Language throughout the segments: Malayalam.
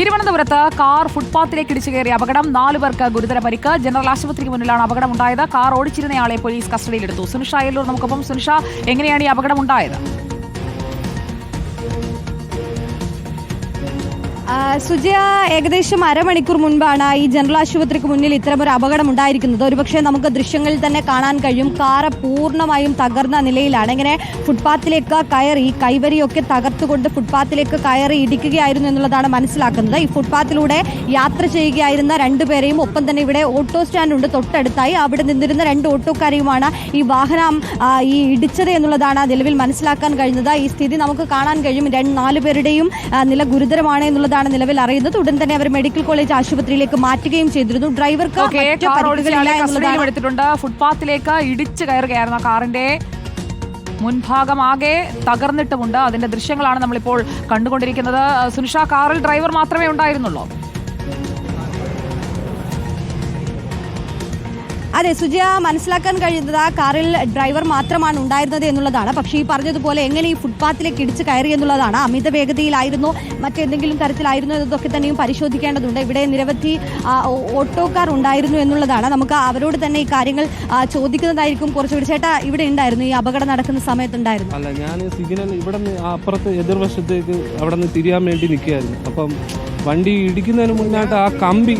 തിരുവനന്തപുരത്ത് കാർ ഫുട്പാത്തിലേക്ക് ഇടിച്ചു കയറിയ അപകടം നാലു പേർക്ക് ഗുരുതര പരിക്ക്. ജനറൽ ആശുപത്രിക്ക് മുന്നിലാണ് അപകടം ഉണ്ടായത്. കാർ ഓടിച്ചിരുന്നയാളെ പോലീസ് കസ്റ്റഡിയിലെടുത്തു സുനിഷ അയലൂർ നമുക്കൊപ്പം. സുനിഷ എങ്ങനെയാണ് ഈ അപകടം ഉണ്ടായത്? സുജയ ഏകദേശം അരമണിക്കൂർ മുൻപാണ് ഈ ജനറൽ ആശുപത്രിക്ക് മുന്നിൽ ഇത്തരമൊരു അപകടം ഉണ്ടായിരിക്കുന്നത്. ഒരുപക്ഷെ നമുക്ക് ദൃശ്യങ്ങളിൽ തന്നെ കാണാൻ കഴിയും. കാറ് പൂർണമായും തകർന്ന നിലയിലാണ്. ഇങ്ങനെ ഫുട്പാത്തിലേക്ക് കയറി കൈവരിയൊക്കെ തകർത്തുകൊണ്ട് ഫുട്പാത്തിലേക്ക് കയറി ഇടിക്കുകയായിരുന്നു എന്നുള്ളതാണ് മനസ്സിലാക്കുന്നത്. ഈ ഫുട്പാത്തിലൂടെ യാത്ര ചെയ്യുകയായിരുന്ന രണ്ടുപേരെയും ഒപ്പം തന്നെ ഇവിടെ ഓട്ടോ സ്റ്റാൻഡ് ഉണ്ട്. തൊട്ടടുത്തായി അവിടെ നിന്നിരുന്ന രണ്ട് ഓട്ടോക്കാരെയുമാണ് ഈ വാഹനം ഈ ഇടിച്ചത് എന്നുള്ളതാണ് നിലവിൽ മനസ്സിലാക്കാൻ കഴിഞ്ഞത് ഈ സ്ഥിതി നമുക്ക് കാണാൻ കഴിയും. രണ്ട് നാല് പേരുടെയും നില ഗുരുതരമാണ് എന്നുള്ളതാണ് നിലവിൽ അറിയുന്നത്. ഉടൻ തന്നെ അവർ മെഡിക്കൽ കോളേജ് ആശുപത്രിയിലേക്ക് മാറ്റുകയും ചെയ്തിരുന്നു. ഡ്രൈവർക്ക് എടുത്തിട്ടുണ്ട്. ഫുട്പാത്തിലേക്ക് ഇടിച്ചു കയറുകയായിരുന്നു ആ കാറിന്റെ മുൻഭാഗമാകെ തകർന്നിട്ടുമുണ്ട്. അതിന്റെ ദൃശ്യങ്ങളാണ് നമ്മളിപ്പോൾ കണ്ടുകൊണ്ടിരിക്കുന്നത്. സുനിഷ കാറിൽ ഡ്രൈവർ മാത്രമേ ഉണ്ടായിരുന്നുള്ളൂ. അതെ സുജയ മനസ്സിലാക്കാൻ കഴിയുന്നത് ആ കാറിൽ ഡ്രൈവർ മാത്രമാണ് ഉണ്ടായിരുന്നത് എന്നുള്ളതാണ്. പക്ഷേ ഈ പറഞ്ഞതുപോലെ എങ്ങനെ ഈ ഫുട്പാത്തിലേക്ക് ഇടിച്ച് കയറി എന്നുള്ളതാണ് അമിത വേഗതയിലായിരുന്നു മറ്റെന്തെങ്കിലും തരത്തിലായിരുന്നു എന്നതൊക്കെ തന്നെയും പരിശോധിക്കേണ്ടതുണ്ട്. ഇവിടെ നിരവധി ഓട്ടോക്കാർ ഉണ്ടായിരുന്നു എന്നുള്ളതാണ്. നമുക്ക് അവരോട് തന്നെ ഈ കാര്യങ്ങൾ ചോദിക്കുന്നതായിരിക്കും കുറച്ചുകൂടി. ചേട്ടാ ഇവിടെ ഉണ്ടായിരുന്നു ഈ അപകടം നടക്കുന്ന സമയത്തുണ്ടായിരുന്നു. അല്ല ഞാൻ സിഗ്നൽ ഇവിടെ അപ്പുറത്ത് എതിർവശത്തേക്ക് അവിടെ നിന്ന് തിരിയാൻ വേണ്ടി നിൽക്കുകയായിരുന്നു. അപ്പം വണ്ടി ഇടിക്കുന്നതിന് മുന്നായിട്ട് ആ കമ്പി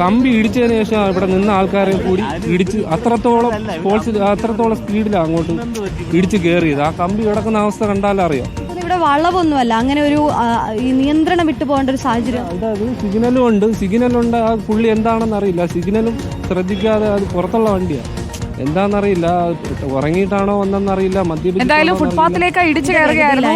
കമ്പി ഇടിച്ചതിന് ശേഷം ഇവിടെ നിന്ന ആൾക്കാരെ കൂടി ഇടിച്ച് അത്രത്തോളം സ്പോർട്സ് അത്രത്തോളം സ്പീഡിലാണ് അങ്ങോട്ട് ഇടിച്ച് കയറിയത് ആ കമ്പി കിടക്കുന്ന അവസ്ഥ കണ്ടാലും അറിയാം. ഇവിടെ വളവൊന്നുമല്ല അങ്ങനെ ഒരു ഈ നിയന്ത്രണം വിട്ടു പോകേണ്ട ഒരു സാഹചര്യം. അതായത് സിഗ്നലും ഉണ്ട്. സിഗ്നലുണ്ട് ആ പുള്ളി എന്താണെന്ന് അറിയില്ല. സിഗ്നലും ശ്രദ്ധിക്കാതെ അത് പുറത്തുള്ള വണ്ടിയാണ് എന്താണെന്നറിയില്ല. ഉറങ്ങിയിട്ടാണോ വന്നെന്നറിയില്ല മദ്യപിച്ച് എന്തായാലും. ഫുട്പാത്തിലേക്ക് ഇടിച്ചു കയറുകയായിരുന്നു.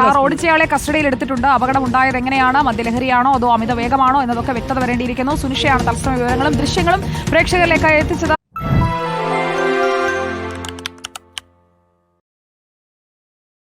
കാർ ഓടിച്ചയാളെ കസ്റ്റഡിയിൽ എടുത്തിട്ടുണ്ട്. അപകടം ഉണ്ടായത് എങ്ങനെയാണ്? മദ്യലഹരിയാണോ അതോ അമിത വേഗമാണോ എന്നതൊക്കെ വ്യക്തത വരേണ്ടിയിരിക്കുന്നു. സുനിഷയാണ് തത്സമയ വിവരങ്ങളും ദൃശ്യങ്ങളും പ്രേക്ഷകരിലേക്ക് എത്തിച്ചത്.